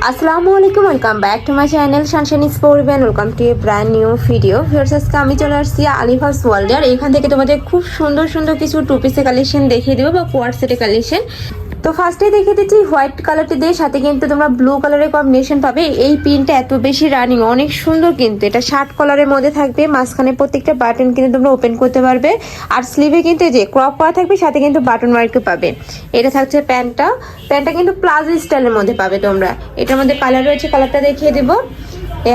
আসসালামু আলাইকুম welcome back to my channel sunshine স্পোর্টবেন welcome to a brand new video viewers আজকে আমি চলে আসছি আলিভার্স ওয়ার্ল্ডার এখান থেকে তোমাদের খুব সুন্দর সুন্দর কিছু টু পিসের কালেকশন দেখিয়ে দেবো বা কোয়ার সেটের কালেকশন তো ফার্স্টে দেখিয়ে দিচ্ছি হোয়াইট কালারটি দিয়ে সাথে কিন্তু তোমরা ব্লু কালারের কম্বিনেশন পাবে। এই পিনটা এত বেশি রানিং অনেক সুন্দর কিন্তু। এটা শার্ট কলারের মধ্যে থাকবে, মাঝখানে প্রত্যেকটা বাটন কিন্তু তোমরা ওপেন করতে পারবে। আর স্লিভে কিন্তু যে ক্রপ করা থাকবে, সাথে কিন্তু বাটন ওয়ার্কও পাবে। এটা থাকছে প্যান্টটা প্যান্টটা কিন্তু প্লাজো স্টাইলের মধ্যে পাবে তোমরা। এটার মধ্যে কালার রয়েছে কালারটা দেখিয়ে দেবো।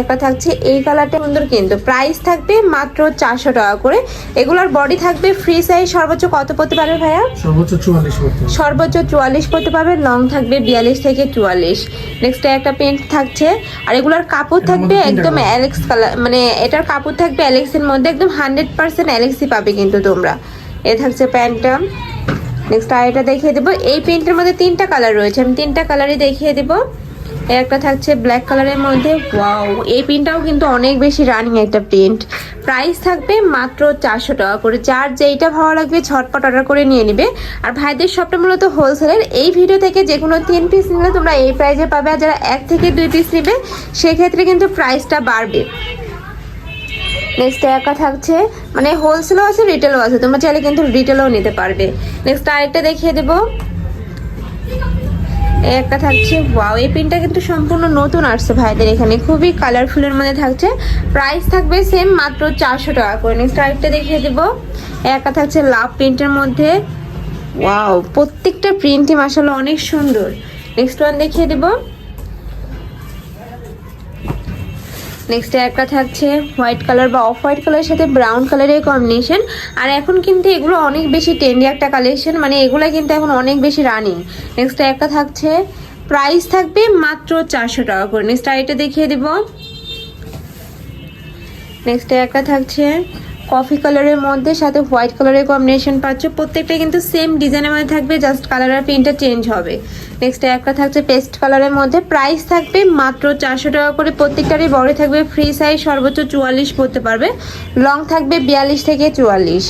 একটা থাকছে এই কালারটা সুন্দর কিন্তু। প্রাইস থাকবে মাত্র চারশো টাকা করে। এগুলোর বডি থাকবে ফ্রি সাইজ সর্বোচ্চ কত পড়তে পারবে ভাইয়া? সর্বোচ্চ চুয়াল্লিশ সর্বোচ্চ চুয়াল্লিশ পড়তে পারবে লং থাকবে বিয়াল্লিশ থেকে চুয়াল্লিশ। নেক্সট একটা পেন্ট থাকছে আর এগুলোর কাপড় থাকবে একদম অ্যালেক্স কালার মানে এটার কাপড় থাকবে অ্যালেক্সের মধ্যে একদম হান্ড্রেড পার্সেন্ট অ্যালেক্সই পাবে কিন্তু তোমরা। এ থাকছে প্যান্টটা নেক্সট আর এটা দেখিয়ে দেবো। এই পেন্টের মধ্যে তিনটা কালার রয়েছে। আমি তিনটা কালারই দেখিয়ে দেবো। একটা থাকছে ব্ল্যাক কালারের মধ্যে। ওয়াও এই প্রিন্টটাও কিন্তু অনেক বেশি রানিং একটা প্রিন্ট। প্রাইস থাকবে মাত্র চারশো টাকা করে। যার যেইটা ভালো লাগবে ঝটপট অর্ডার করে নিয়ে নিবে। আর ভাইদের সবটা মূলত হোলসেলের এই ভিডিও থেকে যে কোনো তিন পিস নিলে তোমরা এই প্রাইজে পাবে। আর যারা এক থেকে দুই পিস নেবে, সেক্ষেত্রে কিন্তু প্রাইসটা বাড়বে। নেক্সট একা থাকছে মানে হোলসেলও আছে রিটেলও আছে। তোমরা চাইলে কিন্তু রিটেলও নিতে পারবে। নেক্সট আরেকটা দেখিয়ে দেবো। একটা থাকছে ওয়াও এই পিনটা কিন্তু সম্পূর্ণ নতুন আসছে ভাইদের এখানে। খুবই কালারফুলের মধ্যে থাকছে। প্রাইস থাকবে সেম মাত্র চারশো টাকা করে। নেক্সট আরেকটা দেখিয়ে দেবো। একটা থাকছে লাভ প্রিন্টের মধ্যে। ওয়াও প্রত্যেকটা প্রিন্টই মাসাল্লাহ অনেক সুন্দর। নেক্সট ওয়ান দেখিয়ে দেবো। নেক্সট একটা থাকছে হোয়াইট কালার বা অফ হোয়াইট কালারের সাথে ব্রাউন কালারের কম্বিনেশন আর এখন কিন্তু এগুলো অনেক বেশি টেন্ডি একটা কালেকশন মানে এগুলো কিন্তু এখন অনেক বেশি রানিং নেক্সট একটা থাকছে প্রাইস থাকবে মাত্র চারশো টাকা করে। নেক্সট আইটা দেখিয়ে দেব। নেক্সট একটা থাকছে কফি কালারের মধ্যে, সাথে হোয়াইট কালারের কম্বিনেশন পাচ্ছ। প্রত্যেকটা কিন্তু সেম ডিজাইনের মধ্যে থাকবে জাস্ট কালার আর প্রিন্টটা চেঞ্জ হবে। নেক্সট একটা থাকছে পেস্ট কালারের মধ্যে। প্রাইস থাকবে মাত্র চারশো টাকা করে। প্রত্যেকটারই বড় থাকবে। ফ্রি সাইজ সর্বোচ্চ চুয়াল্লিশ পড়তে পারবে। লং থাকবে বিয়াল্লিশ থেকে চুয়াল্লিশ।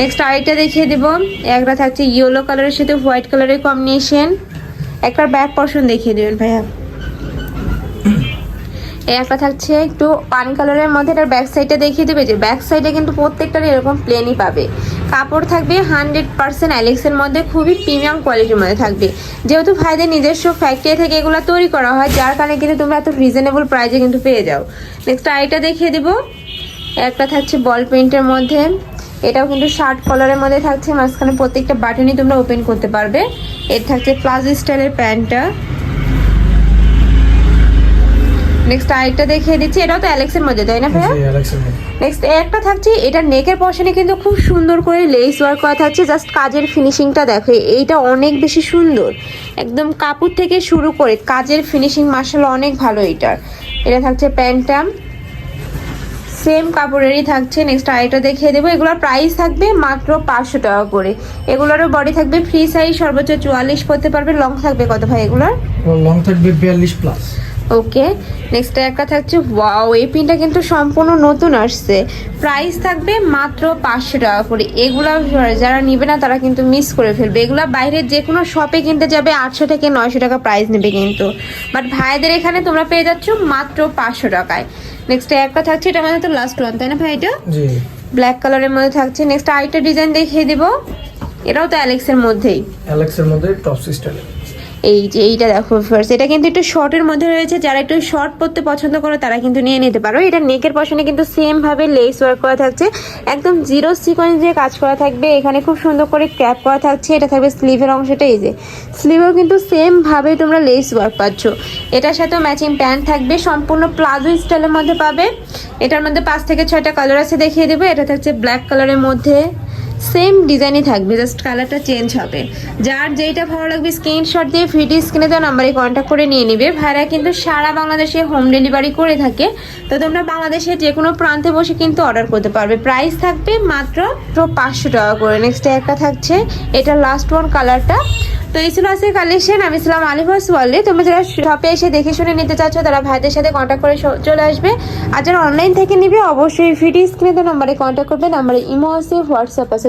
নেক্সট আরেকটা দেখিয়ে দেবো। একটা থাকছে ইয়েলো কালারের সাথে হোয়াইট কালারের কম্বিনেশন একটার ব্যাক পর্শন দেখিয়ে দেবেন ভাইয়া। একটা থাকছে একটু পানি কালারের মধ্যে, এটার ব্যাক সাইডটা দেখিয়ে দেবে যে ব্যাক সাইডে কিন্তু প্রত্যেকটার এরকম প্লেনই পাবে। কাপড় থাকবে হান্ড্রেড পার্সেন্ট অ্যালেক্সের মধ্যে, খুবই প্রিমিয়াম কোয়ালিটির মধ্যে থাকবে। যেহেতু ভাইদের নিজস্ব ফ্যাক্টরি থেকে এগুলো তৈরি করা হয়, যার কারণে কিন্তু তোমরা এত রিজনেবল প্রাইসে কিন্তু পেয়ে যাও। নেক্সট আইটা দেখিয়ে দিব। একটা থাকছে বল প্রিন্টের মধ্যে, এটাও কিন্তু শার্ট কলারের মধ্যে থাকছে, মাঝখানে প্রত্যেকটা বাটনই তোমরা ওপেন করতে পারবে। এর থাকছে প্লাজো স্টাইলের প্যান্টটা। নেক্সট আরেকটা দেখিয়ে দিচ্ছি এটাও তো অ্যালেক্সের মধ্যে তাই না ভাইয়া। নেক্সট একটা থাকছে এটা নেকের পশনে কিন্তু খুব সুন্দর করে লেস ওয়ার্ক করা থাকছে জাস্ট কাজের ফিনিশিংটা দেখো এইটা অনেক বেশি সুন্দর। একদম কাপড় থেকে শুরু করে কাজের ফিনিশিং মার্শাল অনেক ভালো এটার এটা থাকছে প্যান্টটা সেম কাপড়েরই থাকছে নেক্সট আরেকটা দেখিয়ে দেবো এগুলোর প্রাইস থাকবে মাত্র পাঁচশো টাকা করে। এগুলোরও বডি থাকবে ফ্রি সাইজ সর্বোচ্চ চুয়াল্লিশ করতে পারবে লং থাকবে কত ভাই এগুলোর? লং থাকবে বিয়াল্লিশ প্লাস ওকে নেক্সট একটা থাকছে ওয়াও এই পিনটা কিন্তু সম্পূর্ণ নতুন আসছে। প্রাইস থাকবে মাত্র পাঁচশো টাকা করে। এগুলো যারা নিবে না তারা কিন্তু মিস করে ফেলবে। এগুলো বাইরের যে কোনো শপে কিনতে যাবে আটশো থেকে নয়শো টাকা প্রাইস নেবে কিন্তু। বাট ভাইদের এখানে তোমরা পেয়ে যাচ্ছ মাত্র পাঁচশো টাকায়। নেক্সট একটা থাকছে এটা মানে তো লাস্ট ওয়ান তাই না ভাই এটা? ব্ল্যাক কালারের মধ্যে থাকছে। নেক্সট আরেকটা ডিজাইন দেখিয়ে দিব। এটাও তো অ্যালেক্সের মধ্যেই। অ্যালেক্সের মধ্যে টপ স্টাইলে এই যে এইটা দেখো ফার্স্ট এটা কিন্তু একটু শর্টের মধ্যে রয়েছে। যারা একটু শর্ট পরতে পছন্দ করো, তারা কিন্তু নিয়ে নিতে পারো। এটা নেকের পশনে কিন্তু সেম ভাবে লেস ওয়ার্ক করা থাকছে। একদম জিরো সিকোয়েন্স দিয়ে কাজ করা থাকবে। এখানে খুব সুন্দর করে ক্যাপ করা থাকছে। এটা থাকবে স্লিভের অংশটা, এই যে। স্লিভেও কিন্তু সেম ভাবে তোমরা লেস ওয়ার্ক পাচ্ছ। এটার সাথেও ম্যাচিং প্যান্ট থাকবে। সম্পূর্ণ প্লাজো স্টাইলের মধ্যে পাবে। এটার মধ্যে পাঁচ থেকে ছয়টা কালার আছে, দেখিয়ে দেবো। এটা থাকছে ব্ল্যাক কালারের মধ্যে। সেম ডিজাইনই থাকবে জাস্ট কালারটা চেঞ্জ হবে। যার যেইটা ভালো লাগবে স্ক্রিনশট দিয়ে ফিটি স্ক্রিনে দেওয়া নাম্বারে কন্ট্যাক্ট করে নিয়ে নিবে। ভাইরা কিন্তু সারা বাংলাদেশে হোম ডেলিভারি করে থাকে। তো তোমরা বাংলাদেশের যে কোনো প্রান্তে বসে কিন্তু অর্ডার করতে পারবে। প্রাইস থাকবে মাত্র পাঁচশো টাকা করে। নেক্সট একটা থাকছে, এটা লাস্ট ওয়ান কালারটা তো এই ছিল আজকের কালেকশন আমি ছিলাম আলিভার্স ওয়ার্ল্ডে। তোমরা যারা শপে এসে দেখে শুনে নিতে চাচ্ছ, তারা ভাইদের সাথে কন্ট্যাক্ট করে চলে আসবে। আর যারা অনলাইন থেকে নিবে, অবশ্যই ফিটি স্ক্রিনে তো নাম্বারে কন্ট্যাক্ট করবে। নাম্বারে ইমো আছে হোয়াটসঅ্যাপ আছে।